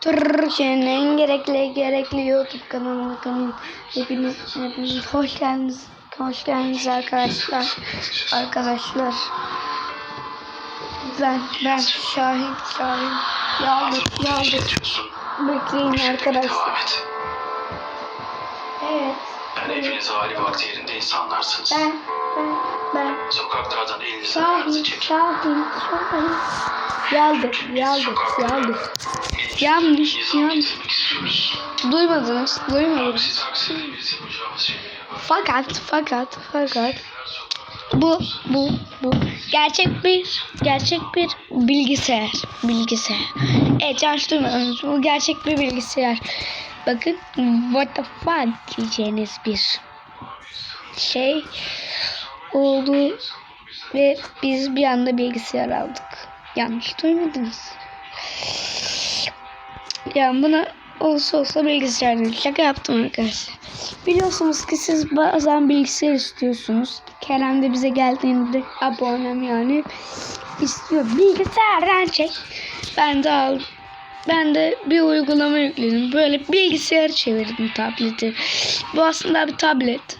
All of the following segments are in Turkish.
Türkiye'nin en gerekli gerekli YouTube kanalına kanalım. Hepiniz, hepiniz hoş geldiniz. Hoş geldiniz arkadaşlar. Arkadaşlar. Ben ben Şahin Şahin. Yaldık. Yetiyorsun. Bekleyin arkadaşlar. Evet. Yani hepiniz hali vakti yerinde insanlarsınız. Ben ben ben Sokaklardan elinizi Şahin. Şahin Şahin. Yaldık yaldık yaldık. Yanlış yanlış. Duymadınız duymadınız. Fakat fakat fakat bu bu bu gerçek bir gerçek bir bilgisayar bilgisayar. Evet yanlış duymadınız bu gerçek bir bilgisayar. Bakın what the fuck diyeceğiniz bir şey oldu ve biz bir anda bilgisayar aldık. Yanlış duymadınız. Yani buna olsa olsa bilgisayar değil. Şaka yaptım arkadaşlar. Biliyorsunuz ki siz bazen bilgisayar istiyorsunuz. Kerem de bize geldiğinde abonem yani istiyor. Bilgisayardan çek. Ben de aldım. Ben de bir uygulama yükledim. Böyle bilgisayar çevirdim tableti. Bu aslında bir tablet.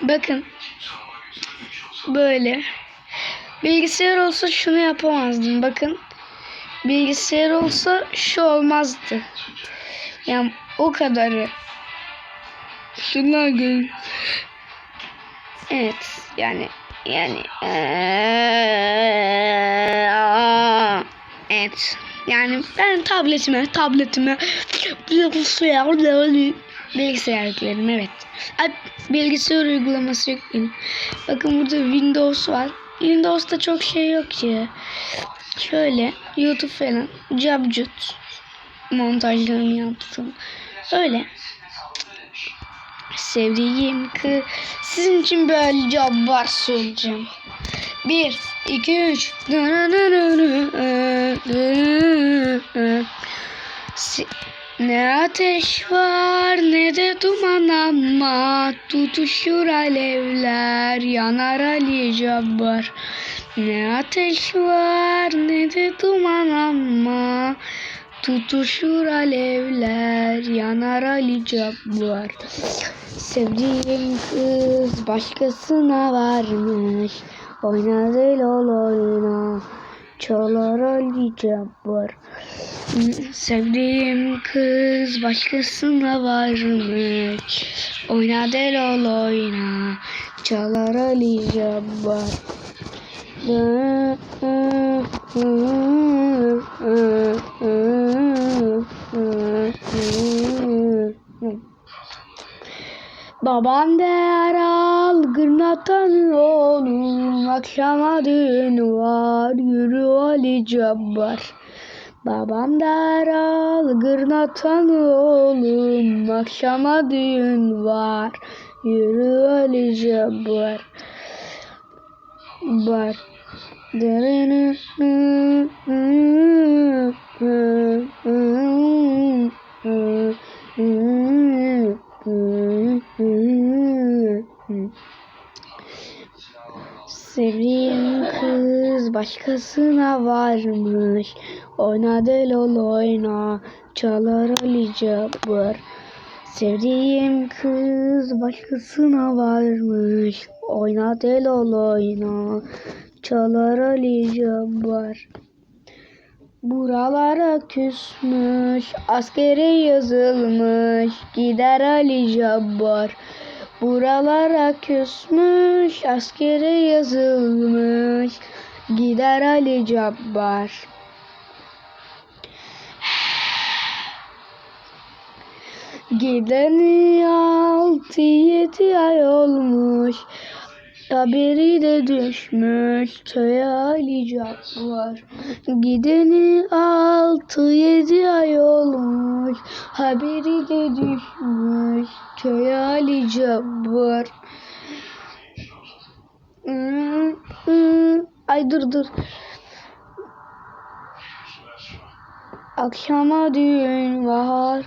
Bakın. Böyle. Bilgisayar olsa şunu yapamazdım. Bakın. Bilgisayar olsa şu olmazdı. Yani o kadarı. Şunlar gör. Evet yani yani aa, evet yani ben tabletime tabletime bilgisayar bilgisayar yükledim evet Ay, bilgisayar uygulaması yükledim bakın burada Windows var Windows'ta çok şey yok ki şöyle YouTube falan cabcut montajlarımı yaptım öyle sevdiğim kız. Sizin için böyle cabbar söyleyeceğim. Bir, iki, üç. Si- Ne ateş var ne de duman ama tutuşur alevler yanar Ali Cabbar. Ne ateş var ne de duman ama tutuşur alevler yanar Ali Cabbar. Sevdiğim kız başkasına varmış. Oynadı lol oyna. Çalar Ali Cabbar. Sevdiğim kız başkasına varmış. Oynadı lol oyna. Çalar Ali Cabbar. Babam der algırnatan oğlum. Akşama düğün var yürü Ali Cabbar. Babam der algırnatan oğlum. Akşama düğün var yürü Ali Cabbar. Bar Sevdiğim kız başkasına varmış. Oyna lol oyna. Çalar Ali Cabbar. Sevdiğim kız başkasına varmış. Oyna lol oyna. Çalar Ali Cabbar. Buralara küsmüş, askere yazılmış, gider Ali Cabbar. Buralara küsmüş, askere yazılmış, gider Ali Cabbar. Gideni altı yedi ay olmuş, haberi de düşmüş, köye Ali Cabbar. Gideni altı yedi ay olmuş, haberi de düşmüş, köye Ali Cabbar. Hmm, hmm. Ay dur dur. Akşama düğün var.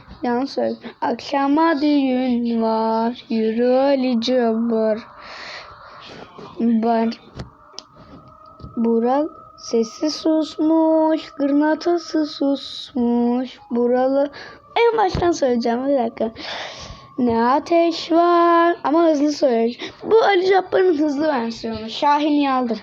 Söyledim. Akşama düğün var. Yürü Ali Cabbar. Bar. Burak Sesi susmuş, gırnatası susmuş. Buralı en baştan söyleyeceğim bir dakika. Ne ateş var ama hızlı söyleyeceğim. Bu Ali Cabbar'ın hızlı versiyonu. Şahin Yaldır.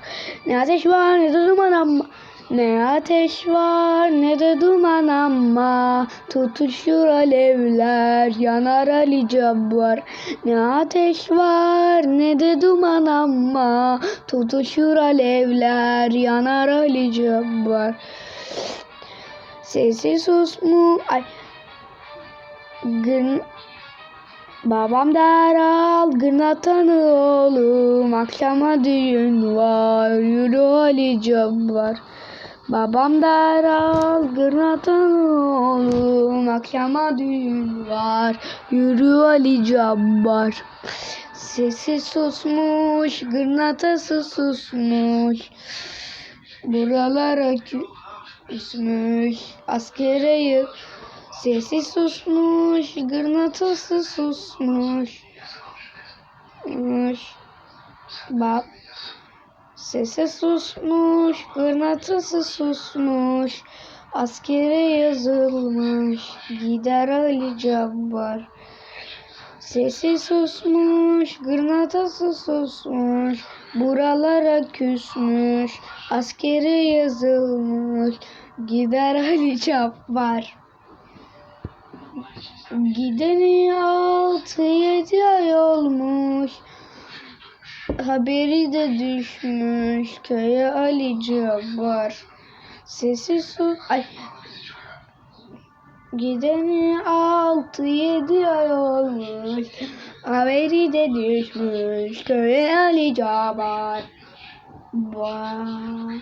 Ne ateş var ne de duman ama. Ne ateş var ne de duman ama. Tutuşur alevler yanar Ali Cabbar. Ne ateş var ne de duman ama. Tutuşur alevler yanar Ali Cabbar. Sesi susmu ay. Gın. Babam der al gırnatanı oğlum. Akşama düğün var yürü Ali Cabbar Babam der al gırnatanı oğlum Akşama düğün var yürü Ali Cabbar Sesi susmuş gırnatası susmuş Buralara küsmüş askere yıl Sesi susmuş, gırnatası susmuş. Muş. Bak. Sesi susmuş, gırnatası susmuş. Askere yazılmış, gider Ali Cabbar. Sesi susmuş, gırnatası susmuş. Buralara küsmüş, askere yazılmış. Gider Ali Cabbar. Gideni altı yedi ay olmuş. Haberi de düşmüş köye Ali Cabbar. Sesi su... Ay. Gideni altı yedi ay olmuş. Haberi de düşmüş köye Ali Cabbar. Vay.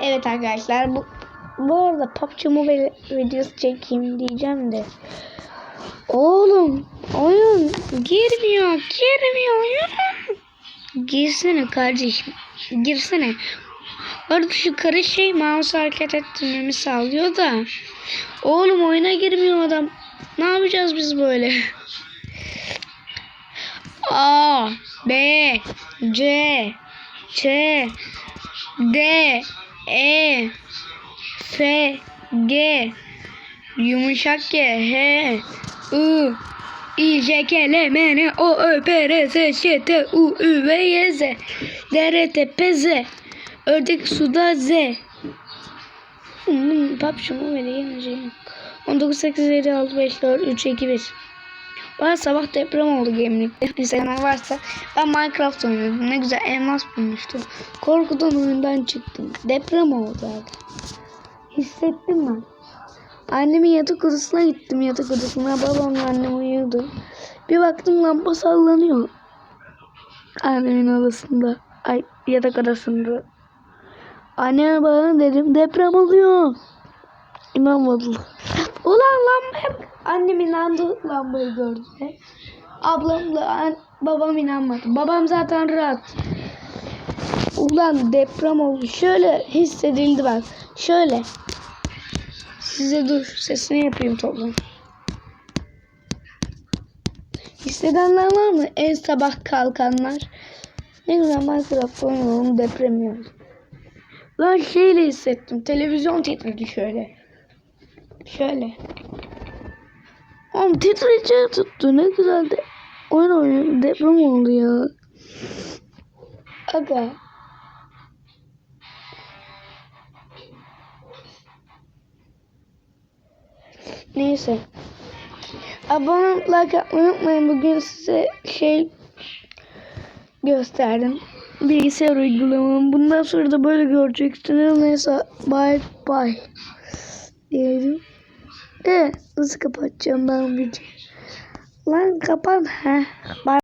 Evet arkadaşlar bu bu arada PUBG Mobile videosu çekeyim diyeceğim de. Oğlum oyun girmiyor girmiyor yürü. Girsene kardeşim girsene. Orada şu karı şey mouse hareket ettirmemi sağlıyor da. Oğlum oyuna girmiyor adam. Ne yapacağız biz böyle? A B C Ç D E F G Yumuşak G H I İ J K L M N O Ö P R S Ş T U Ü V Y Z D R T P Z Ördek suda Z PUBG Mobile yeneceğim. 19 8 7 6 5 4 3 2 1 Bana sabah deprem oldu gemlikte. İsteyenler varsa ben Minecraft oynuyordum. Ne güzel elmas bulmuştum. Korkudan oyundan çıktım. Deprem oldu abi. Hissettim ben. Annemin yatak odasına gittim yatak odasına. Babamla annem uyuyordu. Bir baktım lamba sallanıyor. Annemin odasında. Ay yatak odasında. Anneme bana dedim deprem oluyor. İnanmadılar. Ulan lamba bak. Annem inandı lambayı gördü. Ablamla an, babam inanmadı. Babam zaten rahat. Ulan deprem oldu. Şöyle hissedildi bak. Şöyle. Size dur sesini yapayım toplam. Hissedenler var mı? En sabah kalkanlar. Ne güzel Minecraft oynayalım deprem yok. Ben şeyle hissettim. Televizyon titredi şöyle. Şöyle. Oğlum titreyeceği tuttu. Ne güzel de. Oyun oyun deprem oldu ya. Aga. Neyse. Abone like yapmayı unutmayın. Bugün size şey gösterdim. Bilgisayar uygulamamı. Bundan sonra da böyle göreceksiniz. Neyse bye bye. Diyelim. E nasıl kapatacağım ben videoyu? Lan kapan. Heh. Bye.